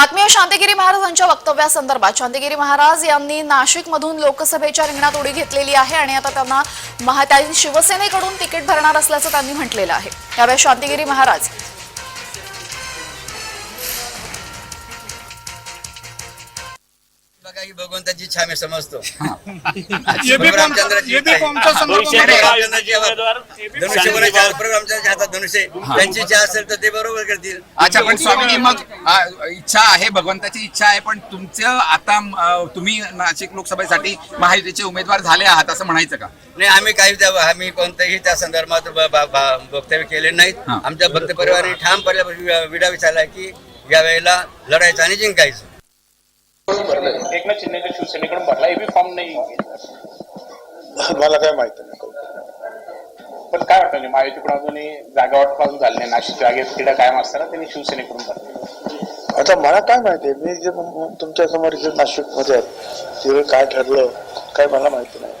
बातमी आहे शांतिगिरी महाराजांच्या वक्तव्यासंदर्भात. शांतिगिरी महाराज यांनी नाशिकमधून लोकसभेच्या रिंगणात उडी घेतलेली आहे आणि आता त्यांना महा शिवसेनेकडून तिकीट भरणार असल्याचं त्यांनी म्हटलेलं आहे. यावेळी शांतिगिरी महाराज. बघा भगवंताची आम्ही समजतो. धनुष्य हातात, धनुष्य. त्यांची इच्छा असेल तर ते बरोबर अच्छा पण स्वामींनी मग इच्छा आहे भगवंताची इच्छा आहे पण तुमचं आता तुम्ही नाशिक लोकसभेसाठी महायुतीचे उमेदवार झाले आहात असं म्हणायचं का? नाही आम्ही काही आम्ही कोणत्याही त्या संदर्भात वक्तव्य केले नाहीत. आमच्या भक्त परिवाराने ठाम पडल्या विडा विचारला की या वेळेला लढायचं आणि जिंकायचं. एकनाथ शिंदेच्या शिवसेनेकडून भरला फॉर्म नाही. मला काय माहिती नाही. पण काय वाटतं म्हणजे महायुतीकडून अजूनही जागा वाटपासून झाली नाही. नाशिक जागेत क्रीडा कायम असताना त्यांनी शिवसेनेकडून भरली आता मला काय माहिती मी जे तुमच्यासमोर जे नाशिकमध्ये आहे ते काय ठरलं काय मला माहिती नाही.